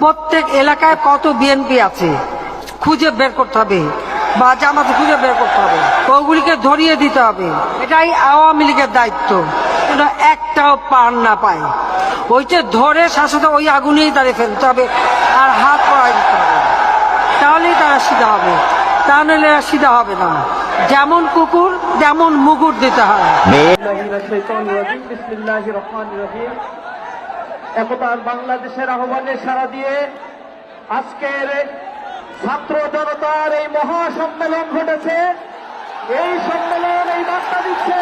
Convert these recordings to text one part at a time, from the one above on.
প্রত্যেক এলাকায় কত বিএনপি আছে খুঁজে বের করতে হবে বা জামাতে খুঁজে বের করতে হবে ওগুলিকে ধরিয়ে দিতে হবে। এটাই আওয়ামী লীগের দায়িত্ব একটাও পার না পায়। ওইটা ধরে শাসনে ওই আগুনেই দাঁড়িয়ে ফেলতে হবে আর হাত পড়াই দিতে হবে। তাহলেই তারা সিধা হবে তা নাহলে সিধা হবে না। যেমন কুকুর তেমন মুগুর দিতে হয়। একতার বাংলাদেশের আহ্বানে সারা দিয়ে আজকের ছাত্র জনতার এই মহাসম্মেলন ঘটেছে। এই সম্মেলন, এই বার্তা দিচ্ছে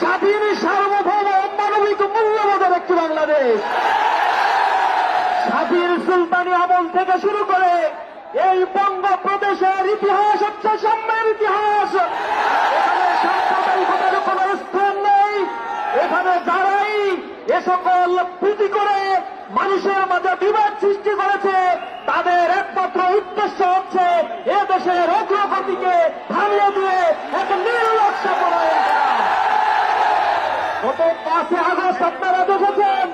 স্বাধীন, সার্বভৌম, মানবিক, মূল্যবোধের একটি বাংলাদেশ। স্বাধীন সুলতানি আমল থেকে শুরু করে এই বঙ্গ প্রদেশের ইতিহাস হচ্ছে সাম্যের ইতিহাস এখানে সাম্প্রদায়িকতার কোন স্থান নেই এখানে যারাই এ সকল প্রীতি করে মানুষের মাঝে বিবাদ সৃষ্টি করেছে তাদের একমাত্র উদ্দেশ্য হচ্ছে এ দেশের অগ্রগতিকে থামিয়ে দিয়ে এক নির্লক্ষ্য পরায়ণ করা। গত পাঁচে আগস্ট আপনারা দেখেছেন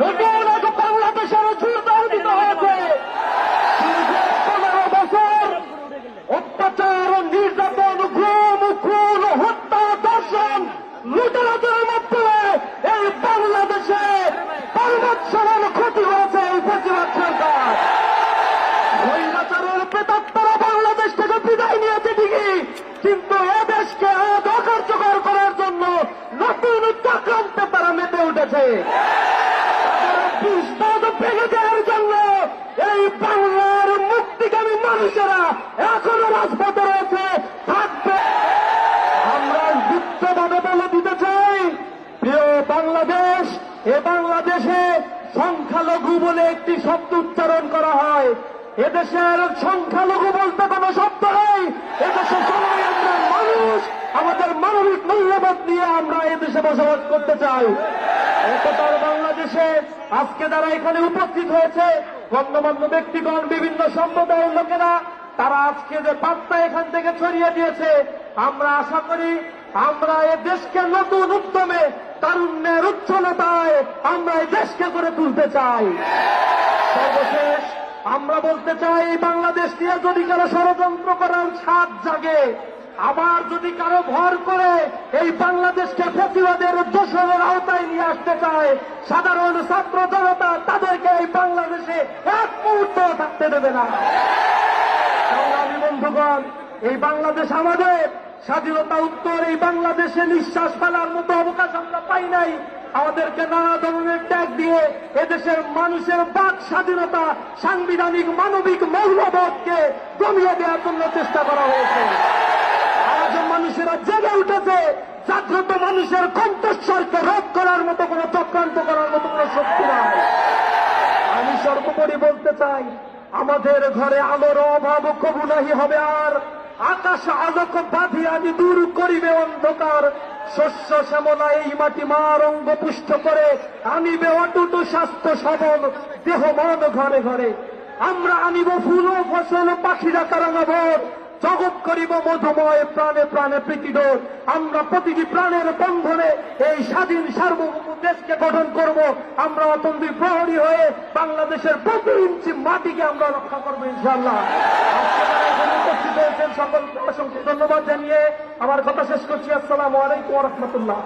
নতুন এক বাংলাদেশের যুদ্ধ আয়োজিত হয়েছে পনেরো বছর অত্যাচার, নির্যাতন গুম খুন, হত্যা দর্শন লুটারাজের মাধ্যমে এই প্রতিবাদ কিন্তু এ দেশকে আজ অকার্যকর করার জন্য নতুন চক্রান্তে তারা মেতে উঠেছে। ভেঙে দেওয়ার জন্য এই বাংলার মুক্তিকামী মানুষেরা এখনও রাজপথে রয়েছে থাকবে আমরা যুক্তভাবে বলে দিতে চাই প্রিয় বাংলাদেশ এ বাংলাদেশে সংখ্যালঘু বলে একটি শব্দ উচ্চারণ করা হয়। এদেশের সংখ্যালঘু বলতে কোনো শব্দ নেই। এদেশে সবাই আমরা মানুষ। আমাদের মানবিক মূল্যবোধ নিয়ে আমরা এদেশে বসবাস করতে চাই। একতার বাংলাদেশে আজকে যারা এখানে উপস্থিত হয়েছে, গণ্যমান্য ব্যক্তিগণ, বিভিন্ন সম্প্রদায়ের লোকেরা, তারা আজকে যে বার্তা এখান থেকে ছড়িয়ে দিয়েছে, আমরা আশা করি আমরা এ দেশকে নতুন উদ্যমে তারুণ্যের উচ্ছলতায় আমরা এই দেশকে করে তুলতে চাই। সর্বশেষ আমরা বলতে চাই বাংলাদেশ নিয়ে যদি কারও ষড়যন্ত্র করার ছাদ জাগে, আবার যদি কারও ভর করে এই বাংলাদেশকে প্রতিবাদের দোষরের আওতায় নিয়ে আসতে চায়, সাধারণ ছাত্র জনতা তাদেরকে এই বাংলাদেশে এক মুহূর্ত থাকতে দেবে না। বন্ধুগণ, এই বাংলাদেশ আমাদের স্বাধীনতা উত্তর এই বাংলাদেশে নিঃশ্বাস ফেলার মতো অবকাশ আমরা পাই নাই। আমাদেরকে নানা ধরনের ট্যাগ দিয়ে এদেশের মানুষের বাক স্বাধীনতা সাংবিধানিক মানবিক মৌলবোধকে দমিয়ে দেওয়ার জন্য চেষ্টা করা হয়েছে। আজ মানুষেরা জেগে উঠেছে, জাগ্রত মানুষের কণ্ঠস্বরকে রোধ করার মতো কোনো চক্রান্ত করার মতো কোনো শক্তি নাই। আমি সর্বোপরি বলতে চাই, আমাদের ঘরে আলোর অভাব কবু নাহি হবে আর আকাশ আলোক বাঁধি আমি দূর করিবে অন্ধকার। শস্য শ্যামলা এই মাটি মার অঙ্গ পুষ্ট করে, আনিবে অটুট স্বাস্থ্য সবল দেহ মন ঘরে ঘরে। আমরা আনিব ফুল ফসল, পাখিরা কারাঙ্গাবর জগৎ করিব মধুময়, প্রাণে প্রাণে প্রীতিডোর। আমরা প্রতিটি প্রাণের বন্ধনে এই স্বাধীন সার্বভৌম দেশকে গঠন করব। আমরা অতন্ত্রী প্রহরী হয়ে বাংলাদেশের প্রতি ইঞ্চি মাটিকে আমরা রক্ষা করব ইনশাল্লাহ সকলকে অসংখ্য ধন্যবাদ জানিয়ে আমার কথা শেষ করছি। আসসালামু আলাইকুম রহমতুল্লাহ।